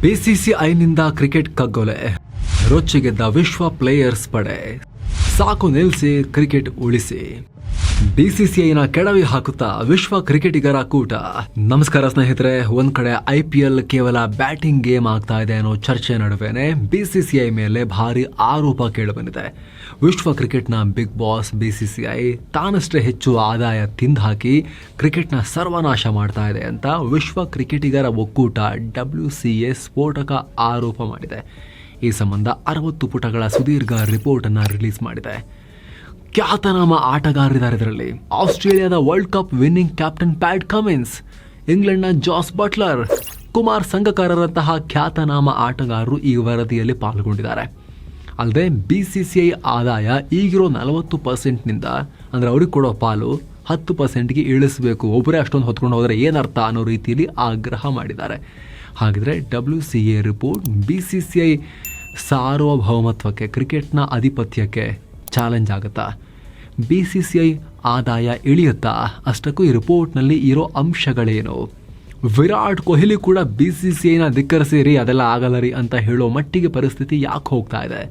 ಬಿಸಿಸಿಐನಿಂದ cricket ಕಗ್ಗೊಲೆ. ರೊಚ್ಚಿಗೆದ್ದ ವಿಶ್ವ players ಪಡೆ. ಸಾಕು ನಿಲ್ಲಿಸಿ ಕ್ರಿಕೆಟ್ ಉಳಿಸಿ. ಬಿಸಿಸಿಐನ ಕೆಡವಿ ಹಾಕುತ್ತಾ ವಿಶ್ವ ಕ್ರಿಕೆಟಿಗರ ಕೂಟ. ನಮಸ್ಕಾರ ಸ್ನೇಹಿತರೆ, ಒಂದ್ ಕಡೆ ಐ ಪಿ ಎಲ್ ಕೇವಲ ಬ್ಯಾಟಿಂಗ್ ಗೇಮ್ ಆಗ್ತಾ ಇದೆ ಅನ್ನೋ ಚರ್ಚೆ ನಡುವೆನೆ ಬಿಸಿಸಿಐ ಮೇಲೆ ಭಾರಿ ಆರೋಪ ಕೇಳಿಬಂದಿದೆ. ವಿಶ್ವ ಕ್ರಿಕೆಟ್ನ ಬಿಗ್ ಬಾಸ್ ಬಿಸಿಸಿಐ ತಾನಷ್ಟೇ ಹೆಚ್ಚು ಆದಾಯ ತಿಂದಾಕಿ ಕ್ರಿಕೆಟ್ನ ಸರ್ವನಾಶ ಮಾಡ್ತಾ ಇದೆ ಅಂತ ವಿಶ್ವ ಕ್ರಿಕೆಟಿಗರ ಒಕ್ಕೂಟ ಡಬ್ಲ್ಯೂ ಸಿ ಎ ಸ್ಫೋಟಕ ಆರೋಪ ಮಾಡಿದೆ. ಈ ಸಂಬಂಧ ಅರವತ್ತು ಪುಟಗಳ ಸುದೀರ್ಘ ರಿಪೋರ್ಟ್ ಅನ್ನ ರಿಲೀಸ್ ಮಾಡಿದೆ. ಖ್ಯಾತನಾಮ ಆಟಗಾರರಿದ್ದಾರೆ ಇದರಲ್ಲಿ. ಆಸ್ಟ್ರೇಲಿಯಾದ world cup winning captain Pat Cummins ಇಂಗ್ಲೆಂಡ್ನ Jos Buttler Kumar ಸಂಘಕಾರರಂತಹ ಖ್ಯಾತನಾಮ ಆಟಗಾರರು ಈ ವರದಿಯಲ್ಲಿ ಪಾಲ್ಗೊಂಡಿದ್ದಾರೆ. ಅಲ್ಲದೆ ಬಿ ಸಿ ಸಿ ಐ ಆದಾಯ ಈಗಿರೋ ನಲವತ್ತು ಪರ್ಸೆಂಟ್ನಿಂದ ಅಂದರೆ ಅವ್ರಿಗೆ ಕೊಡೋ ಪಾಲು ಹತ್ತು ಪರ್ಸೆಂಟ್ಗೆ ಇಳಿಸಬೇಕು. ಒಬ್ಬರೇ ಅಷ್ಟೊಂದು ಹೊತ್ಕೊಂಡು ಹೋದರೆ ಏನರ್ಥ ಅನ್ನೋ ರೀತಿಯಲ್ಲಿ ಆಗ್ರಹ ಮಾಡಿದ್ದಾರೆ. ಹಾಗಿದ್ರೆ W C A report B C C I ಸಾರ್ವಭೌಮತ್ವಕ್ಕೆ ಕ್ರಿಕೆಟ್ನ ಆಧಿಪತ್ಯಕ್ಕೆ ಚಾಲೆಂಜ್ ಆಗುತ್ತಾ? ಬಿ ಸಿ ಸಿ ಐ ಆದಾಯ ಇಳಿಯುತ್ತಾ? ಅಷ್ಟಕ್ಕೂ ಈ ರಿಪೋರ್ಟ್ನಲ್ಲಿ ಇರೋ ಅಂಶಗಳೇನು? ವಿರಾಟ್ ಕೊಹ್ಲಿ ಕೂಡ ಬಿ ಸಿ ಸಿ ಐನ ಧಿಕ್ಕರಿಸಿರಿ ಅದೆಲ್ಲ ಆಗಲ್ಲ ರೀ ಅಂತ ಹೇಳೋ ಮಟ್ಟಿಗೆ ಪರಿಸ್ಥಿತಿ ಯಾಕೆ ಹೋಗ್ತಾ ಇದೆ?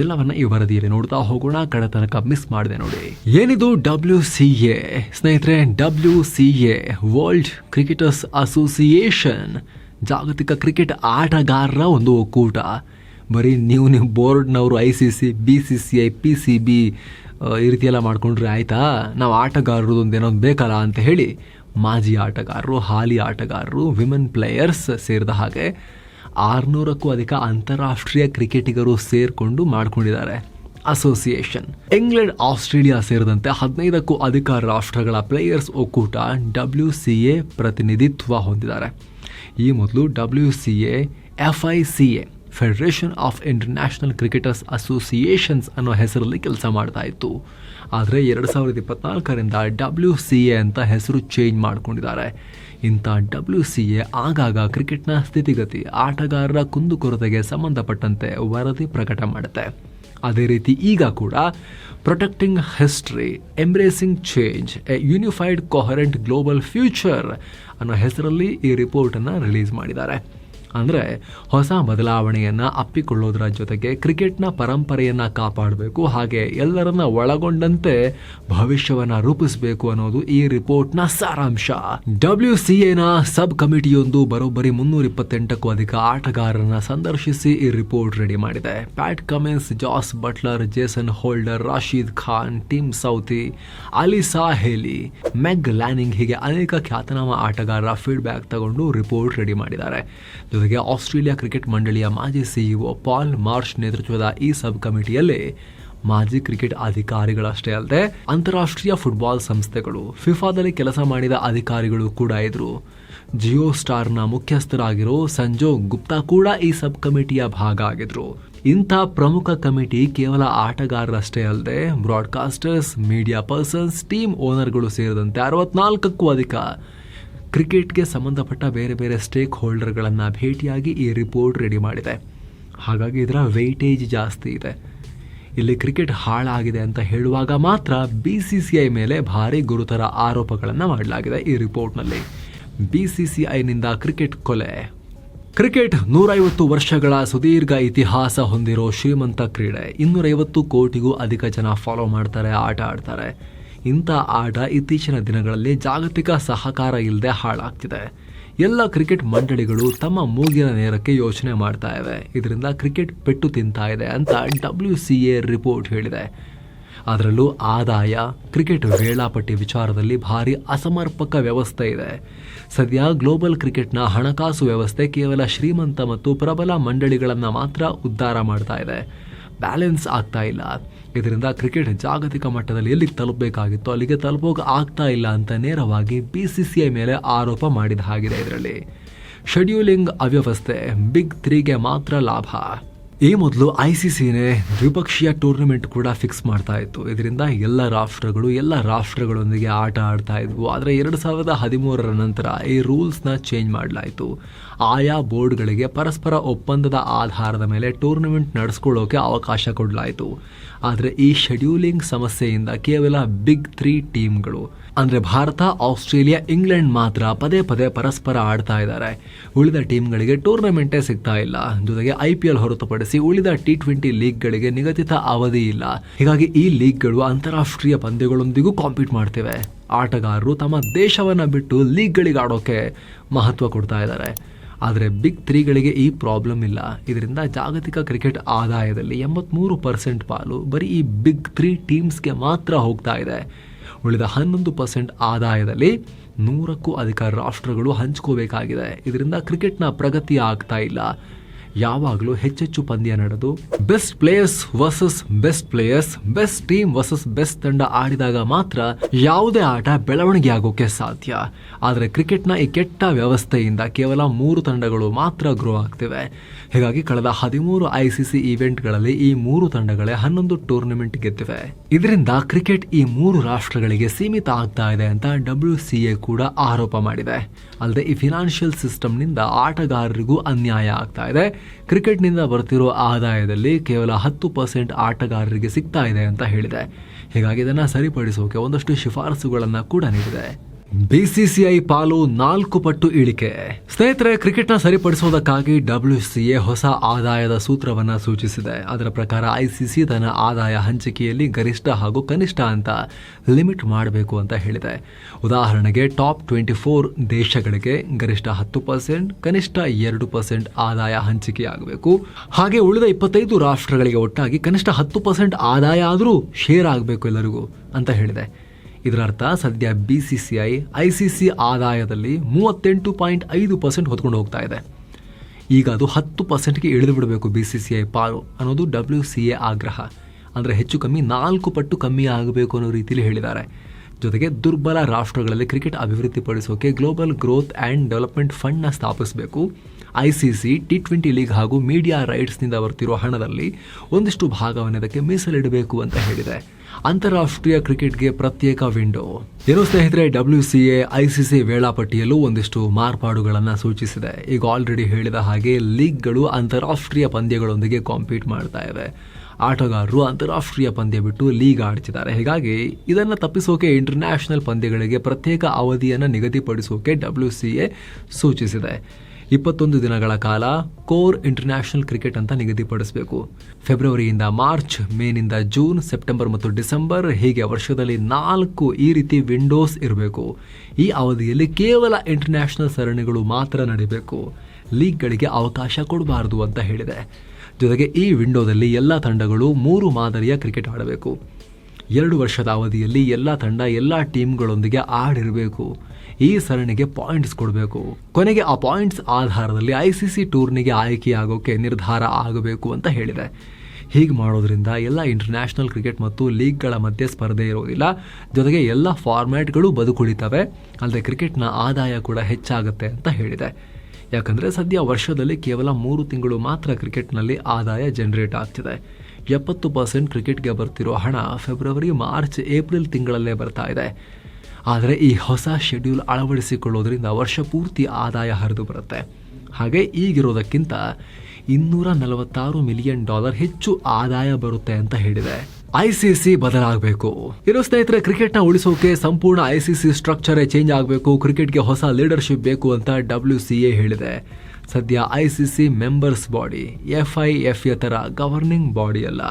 ಎಲ್ಲವನ್ನ ಈ ವರದಿಯಲ್ಲಿ ನೋಡ್ತಾ ಹೋಗೋಣ. ಕಡೆ ತನಕ ಮಿಸ್ ಮಾಡಿದೆ ನೋಡಿ. ಏನಿದು ಡಬ್ಲ್ಯೂ ಸಿ ಎ ಸ್ನೇಹಿತರೆ W C A world cricketers association ಜಾಗತಿಕ ಕ್ರಿಕೆಟ್ ಆಟಗಾರರ ಒಂದು ಒಕ್ಕೂಟ. ಬರೀ ನೀವು ನೀವು ಬೋರ್ಡ್ನವರು I C C B C C I P C B ಈ ರೀತಿ ಮಾಡಿಕೊಂಡ್ರೆ ಆಯಿತಾ? ನಾವು ಆಟಗಾರರು ಒಂದು ಏನೋ ಒಂದು ಬೇಕಲ್ಲ ಅಂತ ಹೇಳಿ ಮಾಜಿ ಆಟಗಾರರು, ಹಾಲಿ ಆಟಗಾರರು ವಿಮೆನ್ ಪ್ಲೇಯರ್ಸ್ ಸೇರಿದ ಹಾಗೆ ಆರುನೂರಕ್ಕೂ ಅಧಿಕ ಅಂತಾರಾಷ್ಟ್ರೀಯ ಕ್ರಿಕೆಟಿಗರು ಸೇರಿಕೊಂಡು ಮಾಡಿಕೊಂಡಿದ್ದಾರೆ. ಅಸೋಸಿಯೇಷನ್ ಇಂಗ್ಲೆಂಡ್, ಆಸ್ಟ್ರೇಲಿಯಾ ಸೇರಿದಂತೆ ಹದಿನೈದಕ್ಕೂ ಅಧಿಕ ರಾಷ್ಟ್ರಗಳ ಪ್ಲೇಯರ್ಸ್ ಒಕ್ಕೂಟ ಡಬ್ಲ್ಯೂ ಸಿ ಎ ಪ್ರತಿನಿಧಿತ್ವ ಹೊಂದಿದ್ದಾರೆ. ಈ ಮೊದಲು W C A F I C A federation of international cricketers associations ಅನ್ನೋ ಹೆಸರಲ್ಲಿ ಕೆಲಸ ಮಾಡ್ತಾ ಇತ್ತು. ಆದರೆ ಎರಡು ಸಾವಿರದ ಇಪ್ಪತ್ನಾಲ್ಕರಿಂದ ಡಬ್ಲ್ಯೂ ಸಿ ಎ ಅಂತ ಹೆಸರು ಚೇಂಜ್ ಮಾಡ್ಕೊಂಡಿದ್ದಾರೆ. ಇಂಥ ಡಬ್ಲ್ಯೂ ಸಿ ಎ ಆಗಾಗ ಕ್ರಿಕೆಟ್ನ ಸ್ಥಿತಿಗತಿ, ಆಟಗಾರರ ಕುಂದುಕೊರತೆಗೆ ಸಂಬಂಧಪಟ್ಟಂತೆ ವರದಿ ಪ್ರಕಟ ಮಾಡುತ್ತೆ. ಅದೇ ರೀತಿ ಈಗ ಕೂಡ protecting history embracing change a unified coherent global future ಅನ್ನೋ ಹೆಸರಲ್ಲಿ ಈ ರಿಪೋರ್ಟನ್ನು ರಿಲೀಸ್ ಮಾಡಿದ್ದಾರೆ. ಅಂದರೆ ಹೊಸ ಬದಲಾವಣೆಯನ್ನು ಅಪ್ಪಿಕೊಳ್ಳೋದ್ರ ಜೊತೆಗೆ ಕ್ರಿಕೆಟ್ನ ಪರಂಪರೆಯನ್ನು ಕಾಪಾಡಬೇಕು, ಹಾಗೆ ಎಲ್ಲರನ್ನ ಒಳಗೊಂಡಂತೆ ಭವಿಷ್ಯವನ್ನು ರೂಪಿಸಬೇಕು ಅನ್ನೋದು ಈ ರಿಪೋರ್ಟ್ನ ಸಾರಾಂಶ. ಡಬ್ಲ್ಯೂ ಸಿ ಎನ ಸಬ್ ಕಮಿಟಿಯೊಂದು ಬರೋಬ್ಬರಿ ಮುನ್ನೂರ ಇಪ್ಪತ್ತೆಂಟಕ್ಕೂ ಅಧಿಕ ಆಟಗಾರರನ್ನ ಸಂದರ್ಶಿಸಿ ಈ ರಿಪೋರ್ಟ್ ರೆಡಿ ಮಾಡಿದೆ. Pat Cummins Jos Buttler Jason Holder Rashid Khan Tim Southee Alyssa Healy Meg Lanning ಹೀಗೆ ಅನೇಕ ಖ್ಯಾತನಾಮ ಆಟಗಾರರ ಫೀಡ್ಬ್ಯಾಕ್ ತಗೊಂಡು ರಿಪೋರ್ಟ್ ರೆಡಿ ಮಾಡಿದ್ದಾರೆ. ಜೊತೆಗೆ ಆಸ್ಟ್ರೇಲಿಯಾ ಕ್ರಿಕೆಟ್ ಮಂಡಳಿಯ ಮಾಜಿ ಸಿಇಒ ಪಾಲ್ ಮಾರ್ಷ್ ನೇತೃತ್ವದ ಈ ಸಬ್ ಕಮಿಟಿಯಲ್ಲಿ ಮಾಜಿ ಕ್ರಿಕೆಟ್ ಅಧಿಕಾರಿಗಳಷ್ಟೇ ಅಲ್ಲದೆ ಅಂತಾರಾಷ್ಟ್ರೀಯ ಫುಟ್ಬಾಲ್ ಸಂಸ್ಥೆಗಳು, ಫಿಫಾದಲ್ಲಿ ಕೆಲಸ ಮಾಡಿದ ಅಧಿಕಾರಿಗಳು ಕೂಡ ಇದ್ರು. ಜಿಯೋ ಸ್ಟಾರ್ನ ಮುಖ್ಯಸ್ಥರಾಗಿರೋ ಸಂಜೋ ಗುಪ್ತಾ ಕೂಡ ಈ ಸಬ್ ಕಮಿಟಿಯ ಭಾಗ ಆಗಿದ್ರು. ಇಂಥ ಪ್ರಮುಖ ಕಮಿಟಿ ಕೇವಲ ಆಟಗಾರರಷ್ಟೇ ಅಲ್ಲದೆ ಬ್ರಾಡ್ಕಾಸ್ಟರ್ಸ್, ಮೀಡಿಯಾ ಪರ್ಸನ್ಸ್, ಟೀಮ್ ಓನರ್ಗಳು ಸೇರಿದಂತೆ ಅರವತ್ನಾಲ್ಕಕ್ಕೂ ಅಧಿಕ ಕ್ರಿಕೆಟ್ಗೆ ಸಂಬಂಧಪಟ್ಟ ಬೇರೆ ಬೇರೆ ಸ್ಟೇಕ್ ಹೋಲ್ಡರ್ಗಳನ್ನು ಭೇಟಿಯಾಗಿ ಈ ರಿಪೋರ್ಟ್ ರೆಡಿ ಮಾಡಿದೆ. ಹಾಗಾಗಿ ಇದರ ವೆಯ್ಟೇಜ್ ಜಾಸ್ತಿ ಇದೆ. ಇಲ್ಲಿ ಕ್ರಿಕೆಟ್ ಹಾಳಾಗಿದೆ ಅಂತ ಹೇಳುವಾಗ ಮಾತ್ರ ಬಿ ಸಿ ಸಿ ಐ ಮೇಲೆ ಭಾರಿ ಗುರುತರ ಆರೋಪಗಳನ್ನು ಮಾಡಲಾಗಿದೆ ಈ ರಿಪೋರ್ಟ್ನಲ್ಲಿ ಬಿ ಸಿ ಸಿ ಐನಿಂದ ಕ್ರಿಕೆಟ್ ಕೊಲೆ. ಕ್ರಿಕೆಟ್ ನೂರೈವತ್ತು ವರ್ಷಗಳ ಸುದೀರ್ಘ ಇತಿಹಾಸ ಹೊಂದಿರೋ ಶ್ರೀಮಂತ ಕ್ರೀಡೆ. ಇನ್ನೂರೈವತ್ತು ಕೋಟಿಗೂ ಅಧಿಕ ಜನ ಫಾಲೋ ಮಾಡ್ತಾರೆ, ಆಟ ಆಡ್ತಾರೆ. ಇಂಥ ಆಟ ಇತ್ತೀಚಿನ ದಿನಗಳಲ್ಲಿ ಜಾಗತಿಕ ಸಹಕಾರ ಇಲ್ಲದೆ ಹಾಳಾಗ್ತಿದೆ. ಎಲ್ಲ ಕ್ರಿಕೆಟ್ ಮಂಡಳಿಗಳು ತಮ್ಮ ಮೂಗಿನ ನೇರಕ್ಕೆ ಯೋಚನೆ ಮಾಡ್ತಾ ಇವೆ. ಇದರಿಂದ ಕ್ರಿಕೆಟ್ ಪೆಟ್ಟು ತಿಂತಾ ಇದೆ ಅಂತ ಡಬ್ಲ್ಯೂ ಸಿ ಎ ರಿಪೋರ್ಟ್ ಹೇಳಿದೆ. ಅದರಲ್ಲೂ ಆದಾಯ, ಕ್ರಿಕೆಟ್ ವೇಳಾಪಟ್ಟಿ ವಿಚಾರದಲ್ಲಿ ಭಾರಿ ಅಸಮರ್ಪಕ ವ್ಯವಸ್ಥೆ ಇದೆ. ಸದ್ಯ ಗ್ಲೋಬಲ್ ಕ್ರಿಕೆಟ್ನ ಹಣಕಾಸು ವ್ಯವಸ್ಥೆ ಕೇವಲ ಶ್ರೀಮಂತ ಮತ್ತು ಪ್ರಬಲ ಮಂಡಳಿಗಳನ್ನು ಮಾತ್ರ ಉದ್ಧಾರ ಮಾಡ್ತಾ ಇದೆ. ಬ್ಯಾಲೆನ್ಸ್ ಆಗ್ತಾ ಇಲ್ಲ. ಇದರಿಂದ ಕ್ರಿಕೆಟ್ ಜಾಗತಿಕ ಮಟ್ಟದಲ್ಲಿ ಎಲ್ಲಿಗೆ ತಲುಪಬೇಕಾಗಿತ್ತು ಅಲ್ಲಿಗೆ ತಲುಪೋಕೆ ಆಗ್ತಾ ಇಲ್ಲ ಅಂತ ನೇರವಾಗಿ ಬಿ ಸಿ ಸಿ ಐ ಮೇಲೆ ಆರೋಪ ಮಾಡಿದ ಹಾಗಿದೆ ಇದರಲ್ಲಿ. ಶೆಡ್ಯೂಲಿಂಗ್ ಅವ್ಯವಸ್ಥೆ ಬಿಗ್ ತ್ರೀಗೆ ಮಾತ್ರ ಲಾಭ. ಈ ಮೊದಲು ಐ ಸಿ ಸಿನೇ ದ್ವಿಪಕ್ಷೀಯ ಟೂರ್ನಮೆಂಟ್ ಕೂಡ ಫಿಕ್ಸ್ ಮಾಡ್ತಾ ಇತ್ತು. ಇದರಿಂದ ಎಲ್ಲ ರಾಷ್ಟ್ರಗಳು, ಎಲ್ಲ ರಾಷ್ಟ್ರಗಳೊಂದಿಗೆ ಆಟ ಆಡ್ತಾ ಇದ್ವು. ಆದರೆ ಎರಡು ಸಾವಿರದ ಹದಿಮೂರರ ನಂತರ ಈ ರೂಲ್ಸ್ನ ಚೇಂಜ್ ಮಾಡಲಾಯಿತು. ಆಯಾ ಬೋರ್ಡ್ಗಳಿಗೆ ಪರಸ್ಪರ ಒಪ್ಪಂದದ ಆಧಾರದ ಮೇಲೆ ಟೂರ್ನಮೆಂಟ್ ನಡೆಸ್ಕೊಳ್ಳೋಕೆ ಅವಕಾಶ ಕೊಡಲಾಯಿತು. ಆದರೆ ಈ ಶೆಡ್ಯೂಲಿಂಗ್ ಸಮಸ್ಯೆಯಿಂದ ಕೇವಲ ಬಿಗ್ ತ್ರೀ ಟೀಮ್ಗಳು ಅಂದರೆ ಭಾರತ, ಆಸ್ಟ್ರೇಲಿಯಾ, ಇಂಗ್ಲೆಂಡ್ ಮಾತ್ರ ಪದೇ ಪದೇ ಪರಸ್ಪರ ಆಡ್ತಾ ಇದ್ದಾರೆ. ಉಳಿದ ಟೀಮ್ಗಳಿಗೆ ಟೂರ್ನಮೆಂಟೇ ಸಿಗ್ತಾ ಇಲ್ಲ. ಜೊತೆಗೆ ಐ ಪಿ ಎಲ್ ಹೊರತುಪಡಿಸಿ ಉಳಿದ ಟಿ ಟ್ವೆಂಟಿ ಲೀಗ್ಗಳಿಗೆ ನಿಗದಿತ ಅವಧಿ ಇಲ್ಲ. ಹೀಗಾಗಿ ಈ ಲೀಗ್ಗಳು ಅಂತಾರಾಷ್ಟ್ರೀಯ ಪಂದ್ಯಗಳೊಂದಿಗೂ ಕಾಂಪೀಟ್ ಮಾಡ್ತಿವೆ. ಆಟಗಾರರು ತಮ್ಮ ದೇಶವನ್ನು ಬಿಟ್ಟು ಲೀಗ್ಗಳಿಗೆ ಆಡೋಕೆ ಮಹತ್ವ ಕೊಡ್ತಾ ಇದ್ದಾರೆ. ಆದರೆ ಬಿಗ್ ತ್ರೀಗಳಿಗೆ ಈ ಪ್ರಾಬ್ಲಮ್ ಇಲ್ಲ. ಇದರಿಂದ ಜಾಗತಿಕ ಕ್ರಿಕೆಟ್ ಆದಾಯದಲ್ಲಿ ಎಂಬತ್ಮೂರು ಪರ್ಸೆಂಟ್ ಪಾಲು ಬರೀ ಈ ಬಿಗ್ ತ್ರೀ ಟೀಮ್ಸ್ಗೆ ಮಾತ್ರ ಹೋಗ್ತಾ ಇದೆ. ಉಳಿದ ಹನ್ನೊಂದು ಪರ್ಸೆಂಟ್ ಆದಾಯದಲ್ಲಿ ನೂರಕ್ಕೂ ಅಧಿಕ ರಾಷ್ಟ್ರಗಳು ಹಂಚ್ಕೋಬೇಕಾಗಿದೆ. ಇದರಿಂದ ಕ್ರಿಕೆಟ್ನ ಪ್ರಗತಿ ಆಗ್ತಾ ಇಲ್ಲ. ಯಾವಾಗಲೂ ಹೆಚ್ಚೆಚ್ಚು ಪಂದ್ಯ ನಡೆದು best players versus best players best team versus best ತಂಡ ಆಡಿದಾಗ ಮಾತ್ರ ಯಾವುದೇ ಆಟ ಬೆಳವಣಿಗೆ ಆಗೋಕೆ ಸಾಧ್ಯ. ಆದರೆ ಕ್ರಿಕೆಟ್ನ ಈ ಕೆಟ್ಟ ವ್ಯವಸ್ಥೆಯಿಂದ ಕೇವಲ ಮೂರು ತಂಡಗಳು ಮಾತ್ರ ಗ್ರೋ ಆಗ್ತಿವೆ. ಹೀಗಾಗಿ ಕಳೆದ ಹದಿಮೂರು ಐ ಸಿ ಸಿ ಈವೆಂಟ್ಗಳಲ್ಲಿ ಈ ಮೂರು ತಂಡಗಳೇ ಹನ್ನೊಂದು ಟೂರ್ನಮೆಂಟ್ ಗೆದ್ದಿವೆ. ಇದರಿಂದ ಕ್ರಿಕೆಟ್ ಈ ಮೂರು ರಾಷ್ಟ್ರಗಳಿಗೆ ಸೀಮಿತ ಆಗ್ತಾ ಇದೆ ಅಂತ ಡಬ್ಲ್ಯೂ ಸಿ ಎ ಕೂಡ ಆರೋಪ ಮಾಡಿದೆ. ಅಲ್ಲದೆ ಈ ಫಿನಾನ್ಷಿಯಲ್ ಸಿಸ್ಟಮ್ನಿಂದ ಆಟಗಾರರಿಗೂ ಅನ್ಯಾಯ ಆಗ್ತಾ ಇದೆ. ಕ್ರಿಕೆಟ್ನಿಂದ ಬರ್ತಿರೋ ಆದಾಯದಲ್ಲಿ ಕೇವಲ ಹತ್ತು ಪರ್ಸೆಂಟ್ ಆಟಗಾರರಿಗೆ ಸಿಗ್ತಾ ಇದೆ ಅಂತ ಹೇಳಿದೆ. ಹೀಗಾಗಿ ಇದನ್ನು ಸರಿಪಡಿಸೋಕೆ ಒಂದಷ್ಟು ಶಿಫಾರಸುಗಳನ್ನು ಕೂಡ ನೀಡಿದೆ. ಬಿಸಿಸಿಐ ಪಾಲು ನಾಲ್ಕು ಪಟ್ಟು ಇಳಿಕೆ. ಸ್ನೇಹಿತರೆ ಕ್ರಿಕೆಟ್ನ ಸರಿಪಡಿಸುವುದಕ್ಕಾಗಿ ಎ ಹೊಸ ಆದಾಯದ ಸೂತ್ರವನ್ನ ಸೂಚಿಸಿದೆ. ಅದರ ಪ್ರಕಾರ ಐಸಿಸಿ ತನ್ನ ಆದಾಯ ಹಂಚಿಕೆಯಲ್ಲಿ ಗರಿಷ್ಠ ಹಾಗೂ ಕನಿಷ್ಠ ಅಂತ ಲಿಮಿಟ್ ಮಾಡಬೇಕು ಅಂತ ಹೇಳಿದೆ. ಉದಾಹರಣೆಗೆ, ಟಾಪ್ ಟ್ವೆಂಟಿ ಫೋರ್ ದೇಶಗಳಿಗೆ ಗರಿಷ್ಠ ಹತ್ತು ಪರ್ಸೆಂಟ್, ಕನಿಷ್ಠ ಎರಡು ಪರ್ಸೆಂಟ್ ಆದಾಯ ಹಂಚಿಕೆಯಾಗಬೇಕು. ಹಾಗೆ ಉಳಿದ ಇಪ್ಪತ್ತೈದು ರಾಷ್ಟ್ರಗಳಿಗೆ ಒಟ್ಟಾಗಿ ಕನಿಷ್ಠ ಹತ್ತು ಪರ್ಸೆಂಟ್ ಆದಾಯ ಆದರೂ ಶೇರ್ ಆಗಬೇಕು ಎಲ್ಲರಿಗೂ ಅಂತ ಹೇಳಿದೆ. ಇದರರ್ಥ ಸದ್ಯ B C C I I C C ಆದಾಯದಲ್ಲಿ ಮೂವತ್ತೆಂಟು ಪಾಯಿಂಟ್ ಐದು ಪರ್ಸೆಂಟ್ ಹೊತ್ಕೊಂಡು ಹೋಗ್ತಾ ಇದೆ. ಈಗ ಅದು ಹತ್ತು ಪರ್ಸೆಂಟ್ಗೆ ಇಳಿದು ಬಿಡಬೇಕು ಬಿ ಸಿ ಸಿ ಐ ಪಾಲು ಅನ್ನೋದು ಡಬ್ಲ್ಯೂ ಸಿ ಎ ಆಗ್ರಹ. ಅಂದರೆ ಹೆಚ್ಚು ಕಮ್ಮಿ ನಾಲ್ಕು ಪಟ್ಟು ಕಮ್ಮಿ ಆಗಬೇಕು ಅನ್ನೋ ರೀತಿಯಲ್ಲಿ ಹೇಳಿದ್ದಾರೆ. ಜೊತೆಗೆ ದುರ್ಬಲ ರಾಷ್ಟ್ರಗಳಲ್ಲಿ ಕ್ರಿಕೆಟ್ ಅಭಿವೃದ್ಧಿಪಡಿಸೋಕೆ ಗ್ಲೋಬಲ್ ಗ್ರೋತ್ ಆ್ಯಂಡ್ ಡೆವಲಪ್ಮೆಂಟ್ ಫಂಡ್ನ ಸ್ಥಾಪಿಸಬೇಕು. I C C T twenty league ಹಾಗೂ ಮೀಡಿಯಾ ರೈಟ್ಸ್ನಿಂದ ಬರ್ತಿರೋ ಹಣದಲ್ಲಿ ಒಂದಿಷ್ಟು ಭಾಗವನ್ನು ಇದಕ್ಕೆ ಮೀಸಲಿಡಬೇಕು ಅಂತ ಹೇಳಿದೆ. ಅಂತಾರಾಷ್ಟ್ರೀಯ ಕ್ರಿಕೆಟ್ಗೆ ಪ್ರತ್ಯೇಕ ವಿಂಡೋ. ಏನು ಸ್ನೇಹಿತರೆ, ಡಬ್ಲ್ಯೂ ಸಿ ಎ, ಐಸಿಸಿ ವೇಳಾಪಟ್ಟಿಯಲ್ಲೂ ಒಂದಿಷ್ಟು ಮಾರ್ಪಾಡುಗಳನ್ನು ಸೂಚಿಸಿದೆ. ಈಗ ಆಲ್ರೆಡಿ ಹೇಳಿದ ಹಾಗೆ ಲೀಗ್ಗಳು ಅಂತಾರಾಷ್ಟ್ರೀಯ ಪಂದ್ಯಗಳೊಂದಿಗೆ ಕಾಂಪೀಟ್ ಮಾಡ್ತಾ ಇವೆ ಆಟಗಾರರು ಅಂತಾರಾಷ್ಟ್ರೀಯ ಪಂದ್ಯ ಬಿಟ್ಟು ಲೀಗ್ ಆಡ್ತಿದ್ದಾರೆ. ಹೀಗಾಗಿ ಇದನ್ನು ತಪ್ಪಿಸೋಕೆ ಇಂಟರ್ನ್ಯಾಷನಲ್ ಪಂದ್ಯಗಳಿಗೆ ಪ್ರತ್ಯೇಕ ಅವಧಿಯನ್ನು ನಿಗದಿಪಡಿಸೋಕೆ ಡಬ್ಲ್ಯೂ ಸಿ ಎ ಸೂಚಿಸಿದೆ. ಇಪ್ಪತ್ತೊಂದು ದಿನಗಳ ಕಾಲ ಕೋರ್ ಇಂಟರ್ನ್ಯಾಷನಲ್ ಕ್ರಿಕೆಟ್ ಅಂತ ನಿಗದಿಪಡಿಸಬೇಕು. ಫೆಬ್ರವರಿಯಿಂದ ಮಾರ್ಚ್, ಮೇನಿಂದ ಜೂನ್, ಸೆಪ್ಟೆಂಬರ್ ಮತ್ತು ಡಿಸೆಂಬರ್ ಹೀಗೆ ವರ್ಷದಲ್ಲಿ ನಾಲ್ಕು ಈ ರೀತಿ ವಿಂಡೋಸ್ ಇರಬೇಕು. ಈ ಅವಧಿಯಲ್ಲಿ ಕೇವಲ ಇಂಟರ್ನ್ಯಾಷನಲ್ ಸರಣಿಗಳು ಮಾತ್ರ ನಡೀಬೇಕು. ಲೀಗ್ಗಳಿಗೆ ಅವಕಾಶ ಕೊಡಬಾರದು ಅಂತ ಹೇಳಿದೆ. ಜೊತೆಗೆ ಈ ವಿಂಡೋದಲ್ಲಿ ಎಲ್ಲ ತಂಡಗಳು ಮೂರು ಮಾದರಿಯ ಕ್ರಿಕೆಟ್ ಆಡಬೇಕು. ಎರಡು ವರ್ಷದ ಅವಧಿಯಲ್ಲಿ ಎಲ್ಲ ತಂಡ ಎಲ್ಲ ಟೀಮ್ಗಳೊಂದಿಗೆ ಆಡಿರಬೇಕು. ಈ ಸರಣಿಗೆ ಪಾಯಿಂಟ್ಸ್ ಕೊಡಬೇಕು. ಕೊನೆಗೆ ಆ ಪಾಯಿಂಟ್ಸ್ ಆಧಾರದಲ್ಲಿ ಐ ಸಿ ಸಿ ಟೂರ್ನಿಗೆ ಆಯ್ಕೆಯಾಗೋಕ್ಕೆ ನಿರ್ಧಾರ ಆಗಬೇಕು ಅಂತ ಹೇಳಿದೆ. ಹೀಗೆ ಮಾಡೋದ್ರಿಂದ ಎಲ್ಲ ಇಂಟರ್ನ್ಯಾಷನಲ್ ಕ್ರಿಕೆಟ್ ಮತ್ತು ಲೀಗ್ಗಳ ಮಧ್ಯೆ ಸ್ಪರ್ಧೆ ಇರೋದಿಲ್ಲ. ಜೊತೆಗೆ ಎಲ್ಲ ಫಾರ್ಮ್ಯಾಟ್ಗಳು ಬದುಕುಳಿತವೆ. ಅಲ್ಲದೆ ಕ್ರಿಕೆಟ್ನ ಆದಾಯ ಕೂಡ ಹೆಚ್ಚಾಗುತ್ತೆ ಅಂತ ಹೇಳಿದೆ. ಯಾಕಂದರೆ ಸದ್ಯ ವರ್ಷದಲ್ಲಿ ಕೇವಲ ಮೂರು ತಿಂಗಳು ಮಾತ್ರ ಕ್ರಿಕೆಟ್ನಲ್ಲಿ ಆದಾಯ ಜನರೇಟ್ ಆಗ್ತಿದೆ. ಎಪ್ಪತ್ತು ಪರ್ಸೆಂಟ್ ಕ್ರಿಕೆಟ್ಗೆ ಬರ್ತಿರೋ ಹಣ ಫೆಬ್ರವರಿ ಮಾರ್ಚ್ ಏಪ್ರಿಲ್ ತಿಂಗಳಲ್ಲೇ ಬರ್ತಾ ಇದೆ. ಆದರೆ ಈ ಹೊಸ ಶೆಡ್ಯೂಲ್ ಅಳವಡಿಸಿಕೊಳ್ಳೋದ್ರಿಂದ ವರ್ಷ ಪೂರ್ತಿ ಆದಾಯ ಹರಿದು ಬರುತ್ತೆ. ಹಾಗೆ ಈಗಿರೋದಕ್ಕಿಂತ ಇನ್ನೂರ ನಲವತ್ತಾರು ಮಿಲಿಯನ್ ಡಾಲರ್ ಹೆಚ್ಚು ಆದಾಯ ಬರುತ್ತೆ ಅಂತ ಹೇಳಿದೆ. ಐಸಿಸಿ ಬದಲಾಗಬೇಕು. ಇರೋ ಸ್ನೇಹಿತರೆ ಕ್ರಿಕೆಟ್ನ ಉಳಿಸೋಕೆ ಸಂಪೂರ್ಣ ಐಸಿಸಿ ಸ್ಟ್ರಕ್ಚರೇ ಚೇಂಜ್ ಆಗಬೇಕು ಕ್ರಿಕೆಟ್ಗೆ ಹೊಸ ಲೀಡರ್ಶಿಪ್ ಬೇಕು ಅಂತ ಡಬ್ಲ್ಯೂ ಸಿ ಎ ಹೇಳಿದೆ. ಸದ್ಯ ICC members body F I F ಥರ ಗವರ್ನಿಂಗ್ ಬಾಡಿ ಅಲ್ಲ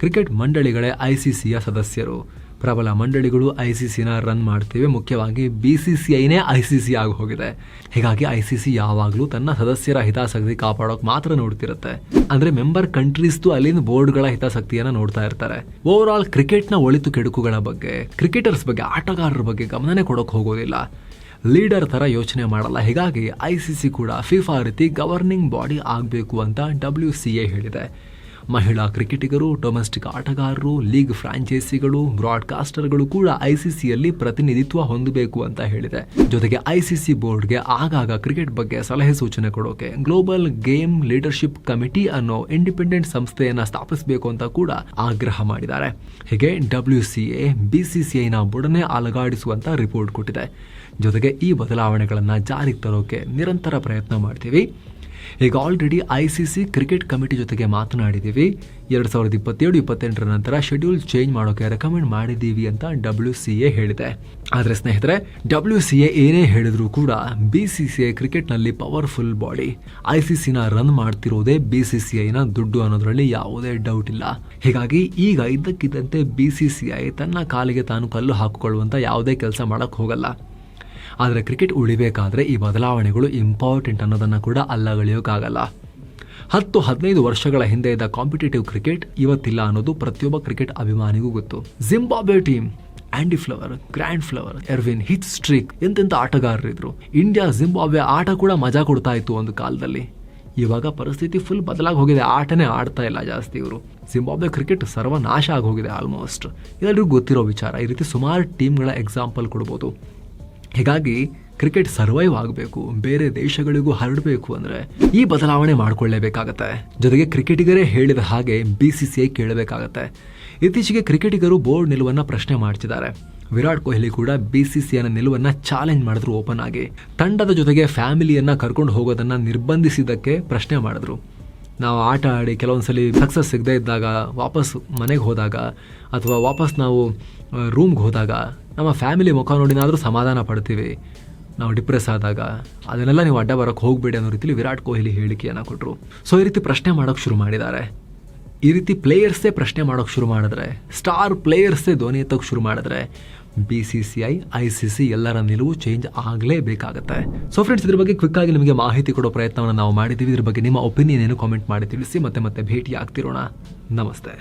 ಕ್ರಿಕೆಟ್ ಮಂಡಳಿಗಳೇ ಐಸಿಸಿಯ ಸದಸ್ಯರು. ಪ್ರಬಲ ಮಂಡಳಿಗಳು ಐ ಸಿ ಸಿನ ರನ್ ಮಾಡ್ತಿವೆ. ಮುಖ್ಯವಾಗಿ ಬಿ ಸಿ ಸಿ ಐನೇ ಐ ಸಿ ಸಿ ಆಗಿ ಹೋಗಿದೆ ಹೀಗಾಗಿ ಐ ಸಿ ಸಿ ಯಾವಾಗಲೂ ತನ್ನ ಸದಸ್ಯರ ಹಿತಾಸಕ್ತಿ ಕಾಪಾಡೋಕೆ ಮಾತ್ರ ನೋಡ್ತಿರುತ್ತೆ. ಅಂದ್ರೆ ಮೆಂಬರ್ ಕಂಟ್ರೀಸ್ದು ಅಲ್ಲಿನ ಬೋರ್ಡ್ಗಳ ಹಿತಾಸಕ್ತಿಯನ್ನು ನೋಡ್ತಾ ಇರ್ತಾರೆ. ಓವರ್ ಆಲ್ ಕ್ರಿಕೆಟ್ನ ಒಳಿತು ಕೆಡುಕುಗಳ ಬಗ್ಗೆ ಕ್ರಿಕೆಟರ್ಸ್ ಬಗ್ಗೆ, ಆಟಗಾರರ ಬಗ್ಗೆ ಗಮನನೇ ಕೊಡೋಕೆ ಹೋಗೋದಿಲ್ಲ. ಲೀಡರ್ ಥರ ಯೋಚನೆ ಮಾಡಲ್ಲ. ಹೀಗಾಗಿ ಐ ಸಿ ಸಿ ಕೂಡ ಫಿಫಾ ರೀತಿ ಗವರ್ನಿಂಗ್ ಬಾಡಿ ಆಗಬೇಕು ಅಂತ ಡಬ್ಲ್ಯೂ ಸಿ ಎ ಹೇಳಿದೆ. ಮಹಿಳಾ ಕ್ರಿಕೆಟಿಗರು, ಡೊಮೆಸ್ಟಿಕ್ ಆಟಗಾರರು, ಲೀಗ್ ಫ್ರಾಂಚೈಸಿಗಳು, ಬ್ರಾಡ್ಕಾಸ್ಟರ್ಗಳು ಕೂಡ ಐಸಿಸಿಯಲ್ಲಿ ಪ್ರತಿನಿಧಿತ್ವ ಹೊಂದಬೇಕು ಅಂತ ಹೇಳಿದೆ. ಜೊತೆಗೆ ಐಸಿಸಿ ಬೋರ್ಡ್ಗೆ ಆಗಾಗ ಕ್ರಿಕೆಟ್ ಬಗ್ಗೆ ಸಲಹೆ ಸೂಚನೆ ಕೊಡೋಕೆ ಗ್ಲೋಬಲ್ ಗೇಮ್ ಲೀಡರ್ಶಿಪ್ ಕಮಿಟಿ ಅನ್ನೋ ಇಂಡಿಪೆಂಡೆಂಟ್ ಸಂಸ್ಥೆಯನ್ನು ಸ್ಥಾಪಿಸಬೇಕು ಅಂತ ಕೂಡ ಆಗ್ರಹ ಮಾಡಿದ್ದಾರೆ. ಹೀಗೆ ಡಬ್ಲ್ಯೂ ಸಿ ಎ ಬಿಸಿಸಿಐನ ಬುಡನೆ ಅಲಗಾಡಿಸುವಂತ ರಿಪೋರ್ಟ್ ಕೊಟ್ಟಿದೆ. ಜೊತೆಗೆ ಈ ಬದಲಾವಣೆಗಳನ್ನು ಜಾರಿಗೆ ತರೋಕೆ ನಿರಂತರ ಪ್ರಯತ್ನ ಮಾಡ್ತೀವಿ. ಈಗ already I C C cricket committee ಜೊತೆಗೆ ಮಾತನಾಡಿದ್ದೀವಿ. ಎರಡು ಸಾವಿರದ ಇಪ್ಪತ್ತೇಳು, ಇಪ್ಪತ್ತೆಂಟರ ನಂತರ ಶೆಡ್ಯೂಲ್ ಚೇಂಜ್ ಮಾಡೋಕೆ ರೆಕಮೆಂಡ್ ಮಾಡಿದ್ದೀವಿ ಅಂತ ಡಬ್ಲ್ಯೂ ಸಿ ಎ ಹೇಳಿದೆ. ಆದರೆ ಸ್ನೇಹಿತರೆ ಡಬ್ಲ್ಯೂ ಸಿ ಎ ಏನೇ ಹೇಳಿದ್ರು ಕೂಡ ಬಿ ಸಿ ಸಿ ಐ ಕ್ರಿಕೆಟ್ನಲ್ಲಿ ಪವರ್ಫುಲ್ ಬಾಡಿ ಐ ಸಿ ಸಿನ ರನ್ ಮಾಡ್ತಿರೋದೇ ಬಿ ಸಿ ಸಿ ಐನ ದುಡ್ಡು ಅನ್ನೋದರಲ್ಲಿ ಯಾವುದೇ ಡೌಟ್ ಇಲ್ಲ. ಹೀಗಾಗಿ ಈಗ ಇದ್ದಕ್ಕಿದ್ದಂತೆ ಬಿ ಸಿ ಐ ತನ್ನ ಕಾಲಿಗೆ ತಾನು ಕಲ್ಲು ಹಾಕಿಕೊಳ್ಳುವಂಥ ಯಾವುದೇ ಕೆಲಸ ಮಾಡೋಕ್ಕೆ ಹೋಗಲ್ಲ. ಆದರೆ ಕ್ರಿಕೆಟ್ ಉಳಿಬೇಕಾದ್ರೆ ಈ ಬದಲಾವಣೆಗಳು ಇಂಪಾರ್ಟೆಂಟ್ ಅನ್ನೋದನ್ನು ಕೂಡ ಅಲ್ಲಗಳೆಯೋಕ್ಕಾಗಲ್ಲ ಹತ್ತು ಹದಿನೈದು ವರ್ಷಗಳ ಹಿಂದೆ ಇದ್ದ ಕಾಂಪಿಟೇಟಿವ್ ಕ್ರಿಕೆಟ್ ಇವತ್ತಿಲ್ಲ ಅನ್ನೋದು ಪ್ರತಿಯೊಬ್ಬ ಕ್ರಿಕೆಟ್ ಅಭಿಮಾನಿಗೂ ಗೊತ್ತು. Zimbabwe team Andy Flower Grant Flower Ervine Heath Streak ಎಂತೆಂಥ ಆಟಗಾರರಿದ್ರು. ಇಂಡಿಯಾ ಜಿಂಬಾಬ್ವೆ ಆಟ ಕೂಡ ಮಜಾ ಕೊಡ್ತಾ ಇತ್ತು ಒಂದು ಕಾಲದಲ್ಲಿ. ಇವಾಗ ಪರಿಸ್ಥಿತಿ ಫುಲ್ ಬದಲಾಗಿ ಹೋಗಿದೆ. ಆಟನೇ ಆಡ್ತಾ ಇಲ್ಲ ಜಾಸ್ತಿ ಇವರು. ಜಿಂಬಾಬ್ವೆ ಕ್ರಿಕೆಟ್ ಸರ್ವನಾಶ ಆಗಿ ಹೋಗಿದೆ ಆಲ್ಮೋಸ್ಟ್ ಎಲ್ಲರಿಗೂ ಗೊತ್ತಿರೋ ವಿಚಾರ ಈ ರೀತಿ ಸುಮಾರು ಟೀಮ್ಗಳ ಎಕ್ಸಾಂಪಲ್ ಕೊಡ್ಬೋದು. ಹೀಗಾಗಿ ಕ್ರಿಕೆಟ್ ಸರ್ವೈವ್ ಆಗಬೇಕು, ಬೇರೆ ದೇಶಗಳಿಗೂ ಹರಡಬೇಕು ಅಂದರೆ ಈ ಬದಲಾವಣೆ ಮಾಡಿಕೊಳ್ಳೇಬೇಕಾಗತ್ತೆ. ಜೊತೆಗೆ ಕ್ರಿಕೆಟಿಗರೇ ಹೇಳಿದ ಹಾಗೆ ಬಿ ಸಿ ಸಿ ಐ ಕೇಳಬೇಕಾಗತ್ತೆ. ಇತ್ತೀಚೆಗೆ ಕ್ರಿಕೆಟಿಗರು ಬೋರ್ಡ್ ನಿಲುವನ್ನು ಪ್ರಶ್ನೆ ಮಾಡ್ತಿದ್ದಾರೆ. ವಿರಾಟ್ ಕೊಹ್ಲಿ ಕೂಡ ಬಿ ಸಿ ಸಿ ಐನ ನಿಲುವನ್ನು ಚಾಲೆಂಜ್ ಮಾಡಿದ್ರು ಓಪನ್ ಆಗಿ. ತಂಡದ ಜೊತೆಗೆ ಫ್ಯಾಮಿಲಿಯನ್ನು ಕರ್ಕೊಂಡು ಹೋಗೋದನ್ನು ನಿರ್ಬಂಧಿಸಿದ್ದಕ್ಕೆ ಪ್ರಶ್ನೆ ಮಾಡಿದ್ರು. ನಾವು ಆಟ ಆಡಿ ಕೆಲವೊಂದ್ಸಲಿ ಸಕ್ಸಸ್ ಸಿಗದೇ ಇದ್ದಾಗ ವಾಪಸ್ ಮನೆಗೆ ಹೋದಾಗ ಅಥವಾ ವಾಪಸ್ ನಾವು ರೂಮ್ಗೆ ಹೋದಾಗ ನಮ್ಮ ಫ್ಯಾಮಿಲಿ ಮುಖ ನೋಡಿನಾದರೂ ಸಮಾಧಾನ ಪಡ್ತೀವಿ. ನಾವು ಡಿಪ್ರೆಸ್ ಆದಾಗ ಅದನ್ನೆಲ್ಲ ನೀವು ಅಡ್ಡ ಬರೋಕ್ಕೆ ಹೋಗಬೇಡಿ ಅನ್ನೋ ರೀತಿಲಿ ವಿರಾಟ್ ಕೊಹ್ಲಿ ಹೇಳಿಕೆಯನ್ನು ಕೊಟ್ಟರು ಸೊ ಈ ರೀತಿ ಪ್ರಶ್ನೆ ಮಾಡೋಕ್ಕೆ ಶುರು ಮಾಡಿದ್ದಾರೆ. ಈ ರೀತಿ ಪ್ಲೇಯರ್ಸೇ ಪ್ರಶ್ನೆ ಮಾಡೋಕ್ಕೆ ಶುರು ಮಾಡಿದ್ರೆ, ಸ್ಟಾರ್ ಪ್ಲೇಯರ್ಸೇ ಧ್ವನಿ ಎತ್ತೋಕ್ಕೆ ಶುರು ಮಾಡಿದ್ರೆ B C C I I C C ಎಲ್ಲರ ನಿಲುವು ಚೇಂಜ್ ಆಗಲೇಬೇಕಾಗತ್ತೆ. ಸೊ ಫ್ರೆಂಡ್ಸ್ ಇದ್ರ ಬಗ್ಗೆ ಕ್ವಿಕ್ ಆಗಿ ನಿಮಗೆ ಮಾಹಿತಿ ಕೊಡೋ ಪ್ರಯತ್ನವನ್ನು ನಾವು ಮಾಡಿದ್ದೀವಿ. ಇದ್ರ ಬಗ್ಗೆ ನಿಮ್ಮ ಒಪಿನಿಯನ್ ಏನು ಕಾಮೆಂಟ್ ಮಾಡಿ ತಿಳಿಸಿ ಮತ್ತೆ ಮತ್ತೆ ಭೇಟಿ ಆಗ್ತಿರೋಣ ನಮಸ್ತೆ.